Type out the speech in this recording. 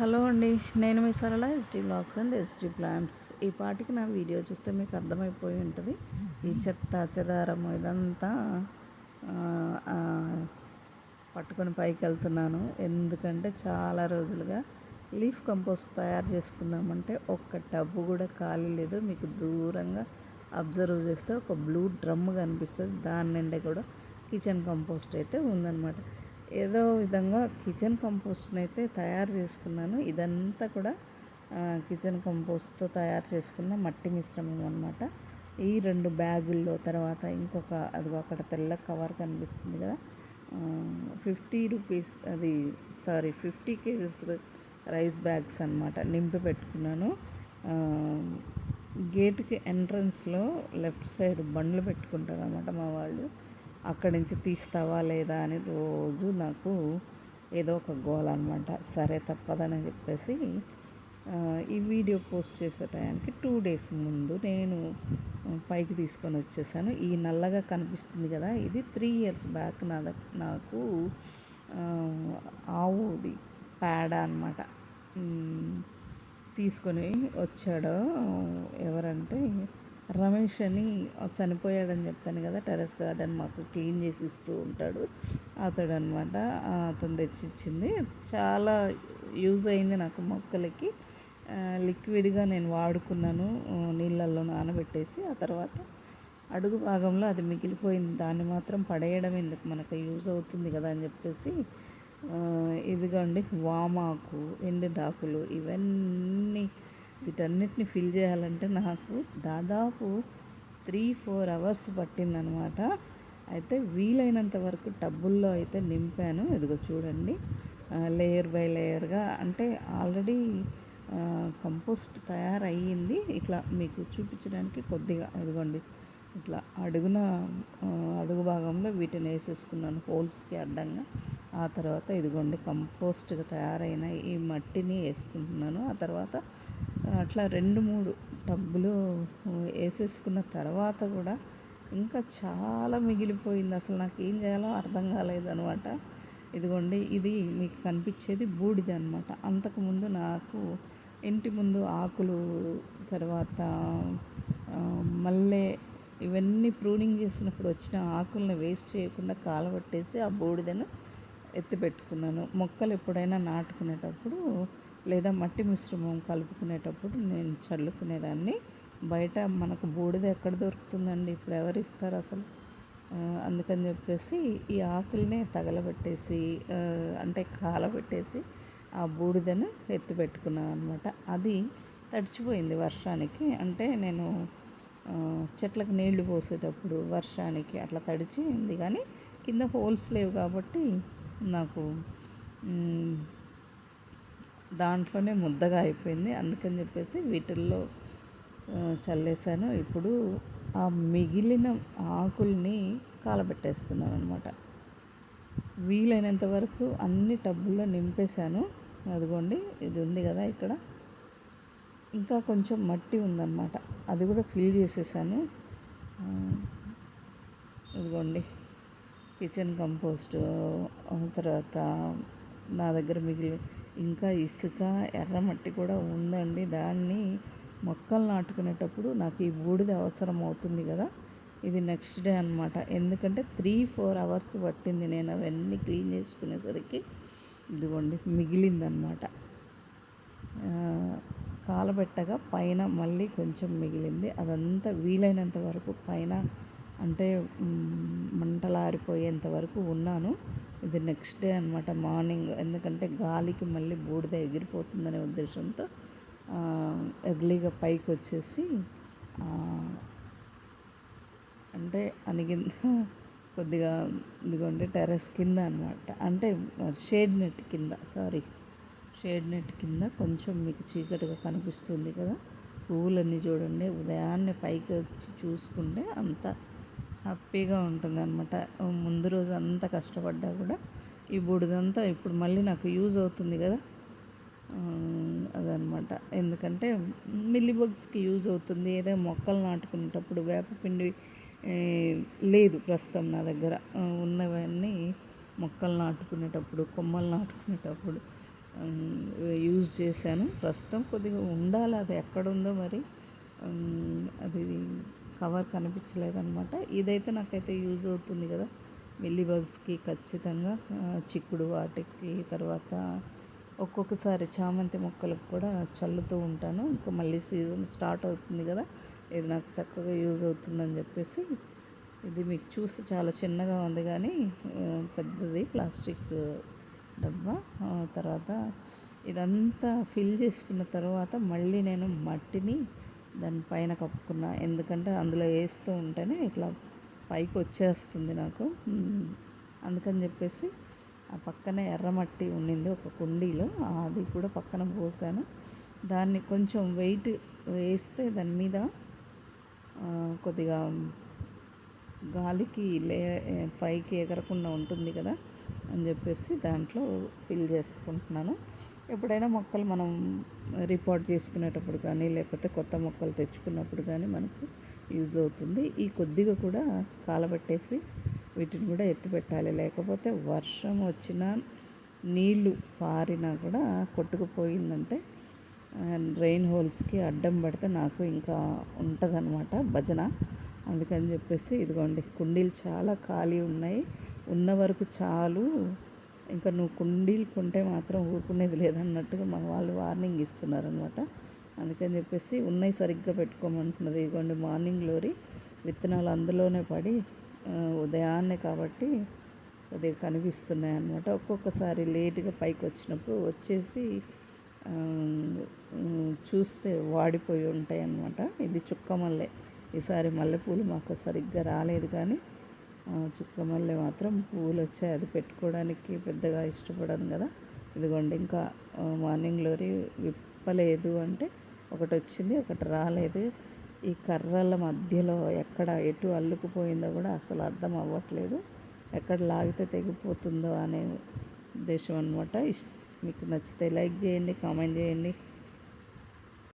Hello అండి నేను మీ Sarala ST blogs and ST plants ఈ పాటికి నా వీడియో చూస్తే మీకు అర్థమైపోయి ఉంటుంది. ఈ చెత్త చెదారం ఇదంతా పట్టుకొని పైకి వెళ్తున్నాను. ఎందుకంటే చాలా రోజులుగా లీఫ్ కంపోస్ట్ తయారు చేసుకుందామంటే ఒక్క టబ్బు కూడా ఖాళీ లేదు. మీకు దూరంగా అబ్జర్వ్ చేస్తే ఒక బ్లూ డ్రమ్ కనిపిస్తుంది. దాని నిండే కూడా కిచెన్ కంపోస్ట్ అయితే ఉందన్నమాట. ఏదో విధంగా కిచెన్ కంపోస్ట్ని అయితే తయారు చేసుకున్నాను. ఇదంతా కూడా కిచెన్ కంపోస్ట్తో తయారు చేసుకున్న మట్టి మిశ్రమం అనమాట ఈ రెండు బ్యాగుల్లో తర్వాత ఇంకొక అది అక్కడ తెల్ల కవర్ కనిపిస్తుంది కదా ఫిఫ్టీ రూపీస్ అది sorry fifty kgs rice bags అనమాట నింపి పెట్టుకున్నాను. గేట్కి ఎంట్రన్స్లో లెఫ్ట్ సైడ్ బండ్లు పెట్టుకుంటారు అనమాట మా వాళ్ళు. అక్కడి నుంచి తీస్తావా లేదా అని రోజు నాకు ఏదో ఒక గోల్ అనమాట సరే తప్పదని చెప్పేసి ఈ వీడియో పోస్ట్ చేసే టయానికి టూ డేస్ ముందు నేను పైకి తీసుకొని వచ్చేసాను. ఈ నల్లగా కనిపిస్తుంది కదా ఇది త్రీ ఇయర్స్ బ్యాక్ నా నాకు ఆవుది పేడ అనమాట తీసుకొని వచ్చాడు ఎవరంటే రమేష్ అని చనిపోయాడని చెప్పాను కదా టెరెస్ గార్డెన్ మాకు క్లీన్ చేసి ఇస్తూ ఉంటాడు. అతడు అనమాట అతను తెచ్చిచ్చింది. చాలా యూజ్ అయింది నాకు మొక్కలకి. లిక్విడ్గా నేను వాడుకున్నాను నీళ్ళల్లో నానబెట్టేసి. ఆ తర్వాత అడుగు భాగంలో అది మిగిలిపోయింది. దాన్ని మాత్రం పడేయడం ఎందుకు మనకు యూజ్ అవుతుంది కదా అని చెప్పేసి ఇదిగోండి వామాకు ఎండు డాకులు ఇవన్నీ వీటన్నిటిని ఫిల్ చేయాలంటే నాకు దాదాపు త్రీ ఫోర్ అవర్స్ పట్టిందనమాట. అయితే వీలైనంత వరకు టబ్బుల్లో అయితే నింపాను. ఇదిగో చూడండి. లేయర్ బై లేయర్గా అంటే ఆల్రెడీ కంపోస్ట్ తయారయ్యింది. ఇట్లా మీకు చూపించడానికి కొద్దిగా ఇదిగోండి. ఇట్లా అడుగున అడుగు భాగంలో వీటిని వేసేసుకున్నాను హోల్స్కి అడ్డంగా. ఆ తర్వాత ఇదిగోండి కంపోస్ట్గా తయారైన ఈ మట్టిని వేసుకుంటున్నాను. ఆ తర్వాత అట్లా రెండు మూడు టబ్బులు వేసేసుకున్న తర్వాత కూడా ఇంకా చాలా మిగిలిపోయింది. అసలు నాకు ఏం చేయాలో అర్థం కాలేదు అనమాట ఇదిగోండి ఇది మీకు కనిపించేది బూడిద అనమాట అంతకుముందు నాకు ఇంటి ముందు ఆకులు తర్వాత మల్లె ఇవన్నీ ప్రూనింగ్ చేసినప్పుడు వచ్చిన ఆకులను వేస్ట్ చేయకుండా కాలబట్టేసి ఆ బూడిదను ఎత్తిపెట్టుకున్నాను. మొక్కలు ఎప్పుడైనా నాటుకునేటప్పుడు లేదా మట్టి మిశ్రమం కలుపుకునేటప్పుడు నేను చల్లుకునేదాన్ని. బయట మనకు బూడిద ఎక్కడ దొరుకుతుందండి? ఇప్పుడు ఎవరు ఇస్తారు అసలు? అందుకని చెప్పేసి ఈ ఆకుల్ని తగలబెట్టేసి అంటే కాలబెట్టేసి ఆ బూడిదను ఎత్తి పెట్టుకున్నాను అనమాట అది తడిచిపోయింది వర్షానికి. అంటే నేను చెట్లకు నీళ్ళు పోసేటప్పుడు వర్షానికి అట్లా తడిచింది కానీ కింద హోల్స్ లేవు కాబట్టి నాకు దాంట్లోనే ముద్దగా అయిపోయింది. అందుకని చెప్పేసి వీటిల్లో చల్లేసాను. ఇప్పుడు ఆ మిగిలిన ఆకుల్ని కాలబెట్టేస్తున్నాను అనమాట వీలైనంత వరకు అన్ని టబ్బుల్లో నింపేశాను. అదిగోండి ఇది ఉంది కదా ఇక్కడ. ఇంకా కొంచెం మట్టి ఉందన్నమాట. అది కూడా ఫిల్ చేసేసాను. ఇదిగోండి కిచెన్ కంపోస్ట్ తర్వాత నా దగ్గర మిగిలి ఇంకా ఇసుక ఎర్రమట్టి కూడా ఉందండి. దాన్ని మొక్కలు నాటుకునేటప్పుడు నాకు ఈ బూడిద అవసరం అవుతుంది కదా. ఇది నెక్స్ట్ డే అనమాట ఎందుకంటే త్రీ ఫోర్ అవర్స్ పట్టింది నేను అవన్నీ క్లీన్ చేసుకునేసరికి. ఇదిగోండి మిగిలిందనమాట కాలబెట్టగా పైన మళ్ళీ కొంచెం మిగిలింది. అదంతా వీలైనంత వరకు పైన అంటే మంటలారిపోయేంత వరకు ఉన్నాను. ఇది నెక్స్ట్ డే అనమాట మార్నింగ్ ఎందుకంటే గాలికి మళ్ళీ బూడిద ఎగిరిపోతుందనే ఉద్దేశంతో ఎర్లీగా పైకి వచ్చేసి అంటే అనిగింద కొద్దిగా ఇదిగోండి టెర్రస్ కింద అనమాట అంటే షేడ్ నెట్ కింద సారీ షేడ్ నెట్ కింద కొంచెం మీకు చీకటిగా కనిపిస్తుంది కదా. పువ్వులన్నీ చూడండి ఉదయాన్నే పైకి వచ్చి చూసుకుంటే అంత హ్యాపీగా ఉంటుంది అనమాట ముందు రోజు అంతా కష్టపడ్డా కూడా ఈ బూడిదంతా ఇప్పుడు మళ్ళీ నాకు యూజ్ అవుతుంది కదా. అదనమాట ఎందుకంటే మిల్లీ బగ్స్కి యూజ్ అవుతుంది. ఏదో మొక్కలు నాటుకునేటప్పుడు వేపపిండి లేదు ప్రస్తుతం నా దగ్గర. ఉన్నవన్నీ మొక్కలు నాటుకునేటప్పుడు కొమ్మలు నాటుకునేటప్పుడు యూజ్ చేశాను. ప్రస్తుతం కొద్దిగా ఉండాలి. అది ఎక్కడుందో మరి అది కవర్ కనిపించలేదన్నమాట. ఇదైతే నాకైతే యూజ్ అవుతుంది కదా. మిల్లీ బగ్స్కి ఖచ్చితంగా చిక్కుడు వాటికి తర్వాత ఒక్కొక్కసారి చామంతి మొక్కలకు కూడా చల్లుతూ ఉంటాను. ఇంకా మళ్ళీ సీజన్ స్టార్ట్ అవుతుంది కదా. ఇది నాకు చక్కగా యూజ్ అవుతుందని చెప్పేసి ఇది మీకు చూస్తే చాలా చిన్నగా ఉంది కానీ పెద్దది ప్లాస్టిక్ డబ్బా. తర్వాత ఇదంతా ఫిల్ చేసుకున్న తర్వాత మళ్ళీ నేను మట్టిని దానిపైన కప్పుకున్నా. ఎందుకంటే అందులో వేస్తూ ఉంటేనే ఇట్లా పైకి వచ్చేస్తుంది నాకు. అందుకని చెప్పేసి ఆ పక్కనే ఎర్రమట్టి ఉండింది ఒక కుండీలో. అది కూడా పక్కన పోసాను. దాన్ని కొంచెం వెయిట్ వేస్తే దాని మీద కొద్దిగా గాలికి లే పైకి ఎగరకుండా ఉంటుంది కదా అని చెప్పేసి దాంట్లో ఫిల్ చేసుకుంటున్నాను. ఎప్పుడైనా మొక్కలు మనం రిపోర్ట్ చేసుకునేటప్పుడు కానీ లేకపోతే కొత్త మొక్కలు తెచ్చుకున్నప్పుడు కానీ మనకు యూజ్ అవుతుంది. ఈ కొద్దిగా కూడా కాలబెట్టేసి వీటిని కూడా ఎత్తిపెట్టాలి లేకపోతే వర్షం వచ్చినా నీళ్ళు పారినా కూడా కొట్టుకుపోయిందంటే రెయిన్ హోల్స్కి అడ్డం పడితే నాకు ఇంకా ఉంటుందన్నమాట భజన. అందుకని చెప్పేసి ఇదిగోండి కుండీలు చాలా ఖాళీ ఉన్నాయి. ఉన్న వరకు చాలు. ఇంకా నువ్వు కుండీలు కొంటే మాత్రం ఊరుకునేది లేదన్నట్టుగా మా వాళ్ళు వార్నింగ్ ఇస్తున్నారనమాట అందుకని చెప్పేసి ఉన్నాయి సరిగ్గా పెట్టుకోమంటున్నది. ఇదిగోండి మార్నింగ్ లోరి. విత్తనాలు అందులోనే పడి ఉదయాన్నే కాబట్టి కొద్దిగా కనిపిస్తున్నాయి అన్నమాట ఒక్కొక్కసారి లేటుగా పైకి వచ్చినప్పుడు వచ్చేసి చూస్తే వాడిపోయి ఉంటాయి అన్నమాట ఇది చుక్క మల్లె. ఈసారి మల్లెపూలు మాకు సరిగ్గా రాలేదు కానీ చుక్క మల్లె మాత్రం పువ్వులు వచ్చాయి అది పెట్టుకోవడానికి పెద్దగా ఇష్టపడను కదా. ఇదిగోండి ఇంకా మార్నింగ్ లోరీ విప్పలేదు అంటే ఒకటి వచ్చింది ఒకటి రాలేదు. ఈ కర్రల మధ్యలో ఎక్కడ ఎటు అల్లుకుపోయిందో కూడా అసలు అర్థం అవ్వట్లేదు. ఎక్కడ లాగితే తెగిపోతుందో అనే ఉద్దేశం అనమాట మీకు నచ్చితే లైక్ చేయండి కామెంట్ చేయండి.